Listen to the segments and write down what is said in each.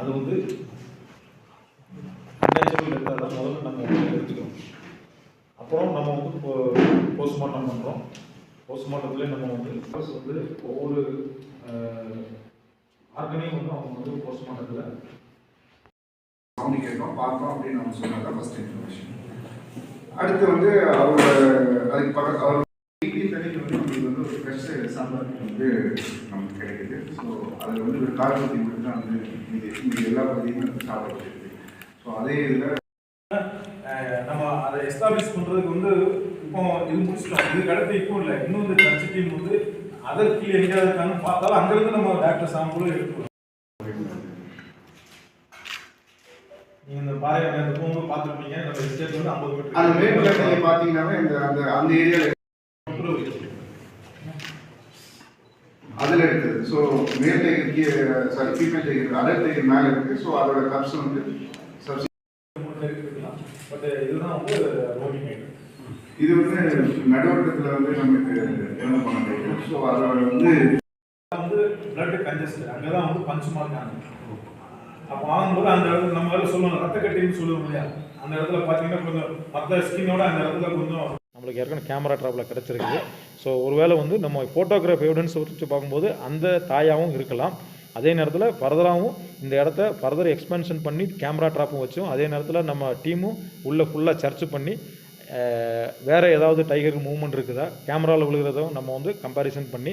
அது வந்து நேச்சுரல் டெத்தாக தான் முதல்ல நம்ம வந்து எடுத்துக்கிறோம் அப்புறம் நம்ம வந்து இப்போ போஸ்ட்மார்ட்டம் பண்ணுறோம் போஸ்ட்மார்ட்டத்துலேயே நம்ம வந்து ஃபர்ஸ்ட் வந்து ஒவ்வொரு ஆர்கனையும் வந்து அவங்க வந்து போஸ்ட்மார்ட்டத்தில் சவுண்ட் கேட்டோம் பார்த்தோம் அப்படின்னு நம்ம சொன்னாங்க ஃபர்ஸ்ட் இன்ஃபர்மேஷன் அடுத்து வந்து அவரோட அதுக்கு பக்கத்து அவர் வீக்லி தண்ணிக்கு வந்து நம்மளுக்கு வந்து ஒரு ஃப்ரெஷ் சாம்பார் வந்து அதில் வந்து ஒரு கார்பத்தி மட்டும் தான் வந்து இது இது எல்லா பகுதியும் வந்து சாப்பிடப்படுது ஸோ அதே இதில் நம்ம அதை எஸ்டாப்ளிஷ் பண்ணுறதுக்கு வந்து இப்போ இது முடிச்சிட்டோம். இதுக்கு அடுத்து இப்போ இல்லை இன்னும் இந்த சர்ச்சை டீம் வந்து அதர் கீழே எங்கேயாவது இருக்காங்கன்னு பார்த்தாலும் அங்கேருந்து நம்ம டாக்டர் சாம்பிளும் எடுக்கணும் நீங்கள் இந்த பாறை அந்த பார்த்துருப்பீங்க நம்ம எஸ்டேட் வந்து ஐம்பது மீட்டர் அந்த நீங்கள் இந்த அந்த அந்த ஏரியாவில் அதில் இருக்குது so male tiger sorry female tiger adult tiger மேலே இருக்குது ஸோ அதோட கப்ஸ் வந்து subs- பட் இதுதான் வந்து ரோகிங் இது வந்து நடுவட்டத்தில் வந்து நமக்கு என்ன பண்ண முடியும்? ஸோ அதோட வந்து வந்து பிளட் கன்ஜஸ்ட் அங்கே தான் வந்து பஞ்சமாக இருக்காங்க அப்போ வாங்கும்போது அந்த இடத்துல நம்ம வேலை சொல்லணும். ரத்த கட்டின்னு சொல்லுவோம் இல்லையா? அந்த இடத்துல பார்த்தீங்கன்னா கொஞ்சம் மற்ற ஸ்கின்னோட அந்த இடத்துல கொஞ்சம் நம்மளுக்கு ஏற்கனவே கேமரா ட்ராப்பில் கிடச்சிருக்குது. ஸோ ஒருவேளை வந்து நம்ம ஃபோட்டோகிராஃப் எவிடன்ஸ் வச்சு பார்க்கும்போது அந்த தாயாகவும் இருக்கலாம். அதே நேரத்தில் ஃபர்தராகவும் இந்த இடத்த ஃபர்தர் எக்ஸ்பென்ஷன் பண்ணி கேமரா ட்ராப்பும் வச்சும் அதே நேரத்தில் நம்ம டீமும் உள்ளே ஃபுல்லாக சர்ச் பண்ணி வேறு வேற ஏதாவது டைகருக்கு மூவ்மெண்ட் இருக்குதா? கேமராவில் விழுகிறதும் நம்ம வந்து கம்பேரிசன் பண்ணி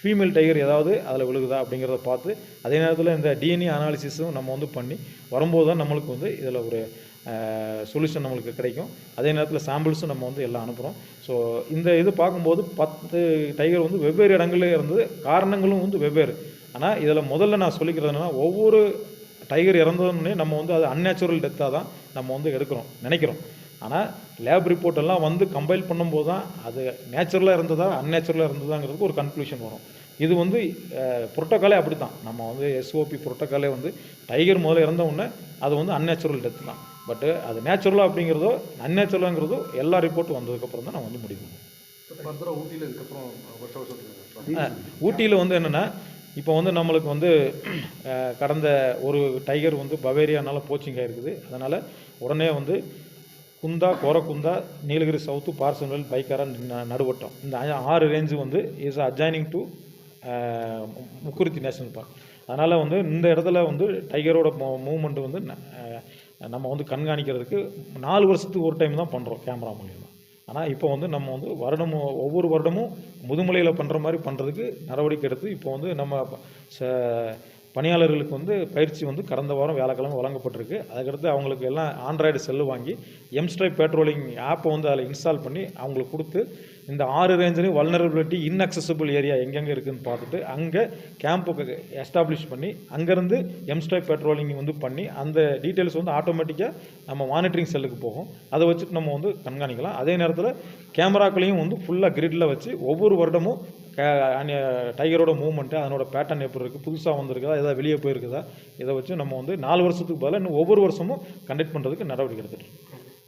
ஃபீமேல் டைகர் ஏதாவது அதில் விழுகுதா அப்படிங்கிறத பார்த்து அதே நேரத்தில் இந்த டிஎன்ஏ அனாலிசிஸும் நம்ம வந்து பண்ணி வரும்போது தான் நம்மளுக்கு வந்து இதில் ஒரு சொல்யூஷன் நம்மளுக்கு கிடைக்கும். அதே நேரத்தில் சாம்பிள்ஸும் நம்ம வந்து எல்லாம் அனுப்புகிறோம் ஸோ இந்த இது பார்க்கும்போது பத்து டைகர் வந்து வெவ்வேறு இடங்கள்லேயே இருந்தது காரணங்களும் வந்து வெவ்வேறு. ஆனால் இதில் முதல்ல நான் சொல்லிக்கிறது என்னென்னா ஒவ்வொரு டைகர் இறந்ததுன்னே நம்ம வந்து அது அன்நேச்சுரல் டெத்தாக தான் நம்ம வந்து எடுக்கிறோம் நினைக்கிறோம். ஆனால் லேப் ரிப்போர்ட் எல்லாம் வந்து கம்பைல் பண்ணும்போது தான் அது நேச்சுரலாக இருந்ததா அன்நேச்சுரலாக இருந்ததாங்கிறதுக்கு ஒரு கன்க்ளூஷன் வரும். இது வந்து புரோட்டோக்காலே அப்படி தான் நம்ம வந்து எஸ்ஓபி புரோட்டோக்காலே வந்து டைகர் முதல்ல இறந்த உடனே அது வந்து அன்நேச்சுரல் டெத் தான். பட்டு அது நேச்சுரலாக அப்படிங்கிறதோ அன்நேச்சுரலாங்கிறதோ எல்லா ரிப்போர்ட்டும் வந்ததுக்கப்புறம் தான் நான் வந்து முடிவு ஊட்டியில் வந்து என்னென்னா இப்போ வந்து நம்மளுக்கு வந்து கடந்த ஒரு டைகர் வந்து பவேரியானால போச்சிங் ஆயிருக்குது. அதனால் உடனே வந்து Kundah Korakundah Nilgiri south Parsons Valley Pykara Naduvattam. இந்த ஆறு ரேஞ்சு வந்து is adjoining to Mukurthi national park அதனால் வந்து இந்த இடத்துல வந்து டைகரோட மூவ்மெண்ட் வந்து நம்ம வந்து கண்காணிக்கிறதுக்கு நாலு வருஷத்துக்கு ஒரு டைம் தான் பண்ணுறோம் கேமரா மூலியமாக ஆனால் இப்போ வந்து நம்ம வந்து வருடமும் ஒவ்வொரு வருடமும் முதுமலையில் பண்ணுற மாதிரி பண்ணுறதுக்கு நடவடிக்கை எடுத்து இப்போ வந்து நம்ம ச- பணியாளர்களுக்கு வந்து பயிற்சி வந்து கடந்த வாரம் வியாழக்கிழமை வழங்கப்பட்டிருக்கு. அதுக்கடுத்து அவங்களுக்கு எல்லாம் ஆண்ட்ராய்டு செல்லு வாங்கி எம்ஸ்ட்ரை பேட்ரோலிங் ஆப்பை வந்து அதில் இன்ஸ்டால் பண்ணி அவங்களுக்கு கொடுத்து இந்த ஆறு ரேஞ்சிலையும் வல்னரபிலிட்டி இன்அக்சசபிள் ஏரியா எங்கெங்கே இருக்குதுன்னு பார்த்துட்டு அங்கே கேம்புக்கு எஸ்டாப்ளிஷ் பண்ணி அங்கேருந்து எம்ஸ்ட்ரை பெட்ரோலிங் வந்து பண்ணி அந்த டீட்டெயில்ஸ் வந்து ஆட்டோமேட்டிக்காக நம்ம மானிட்டரிங் செல்லுக்கு போகும். அதை வச்சுட்டு நம்ம வந்து கண்காணிக்கலாம். அதே நேரத்தில் கேமராக்களையும் வந்து ஃபுல்லாக கிரிட்டில் வச்சு ஒவ்வொரு வருடமும் டைகரோட மூவ்மெண்ட்டு அதனோட பேட்டர்ன் எப்படி இருக்குது புதுசாக வந்திருக்குதா எதாவது வெளியே போயிருக்குதா இதை வச்சு நம்ம வந்து நாலு வருஷத்துக்கு பதிலாக இன்னும் ஒவ்வொரு வருஷமும் கண்டக்ட் பண்ணுறதுக்கு நடவடிக்கை எடுத்துகிட்டு